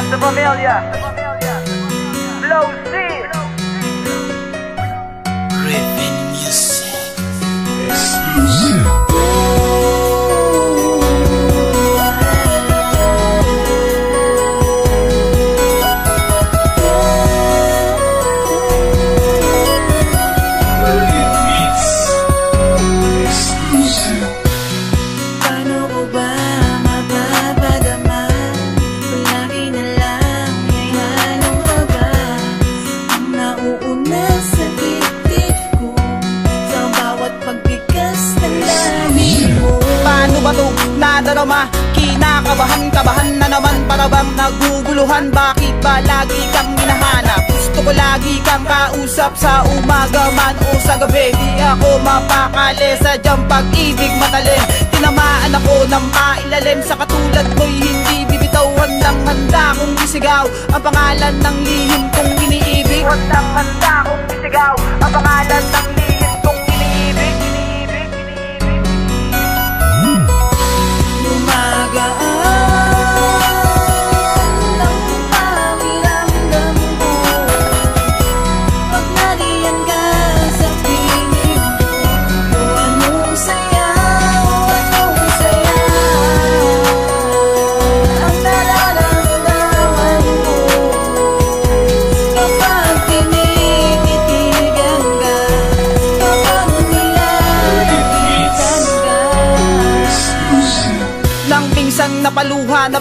the familiar. Blows nadarama? Kinakabahan, kabahan na naman. Para bang naguguluhan Bakit ba lagi kang hinahanap? Gusto ko lagi kang kausap Sa umaga man o sa gabi. Di ako mapakali sa diyang pag-ibig matalim Tinamaan ako ng mailalim Sa katulad mo'y hindi bibitawan ng handa kong isigaw. Ang pangalan ng lihim kong iniibig. Huwag handa kong isigaw. Ang pangalan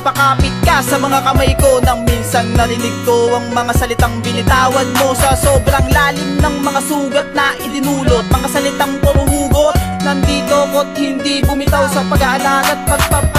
napakapit ka sa mga kamay ko Nang minsang narinig ko ang mga salitang binitawan mo. Sa sobrang lalim ng mga sugat na idinulot Mga salitang puro hugot Nandito ko't hindi bumitaw sa pag-aalag at pagpapayo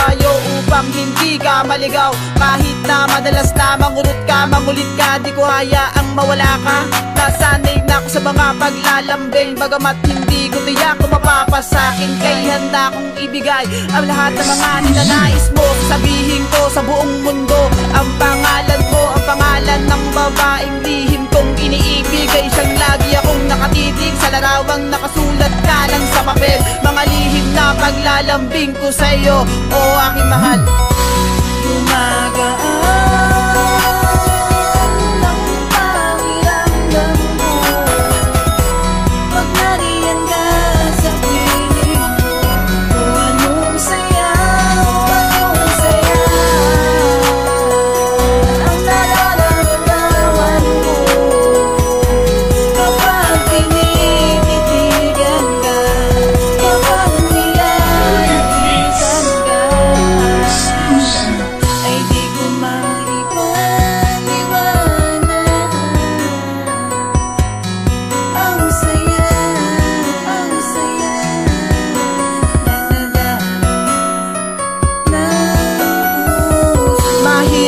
Upang hindi ka maligaw Kahit na madalas na mangurot ka, mangulit ka Di ko hayaang mawala ka. Nasanay na ako sa mga paglalambing Bagamat hindi ko tiyak kung mapapasakin Kay handa kong ibigay ang lahat ng mga ninanais mo. Sabihin ko sa buong mundo Ang pangalan mo, ang pangalan ng babaeng lihim kong iniibig Ay siyang lagi akong nakatitig Sa larawang nakasulat paglalambing ko sa'yo. O aking mahal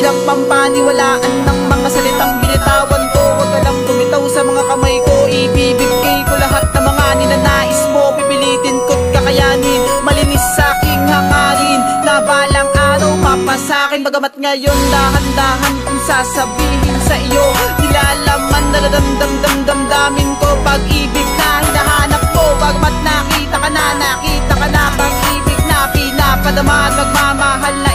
Mahirap pampaniwalaan ng mga salitang binitawan ko Huwag ka lang tumitaw sa mga kamay ko. Ibibigay ko lahat ng mga ninanais mo. Pipilitin ko't kakayanin. Malinis sa aking hangarin. Na balang araw mapasakin Bagamat ngayon dahan-dahan kong sasabihin sa iyo. Nilalaman na damdam-damdamin ko. Pag-ibig na hinahanap mo Bagamat nakita ka na, nakita ka na. Pag-ibig na pinapadama at Magmamahal na ko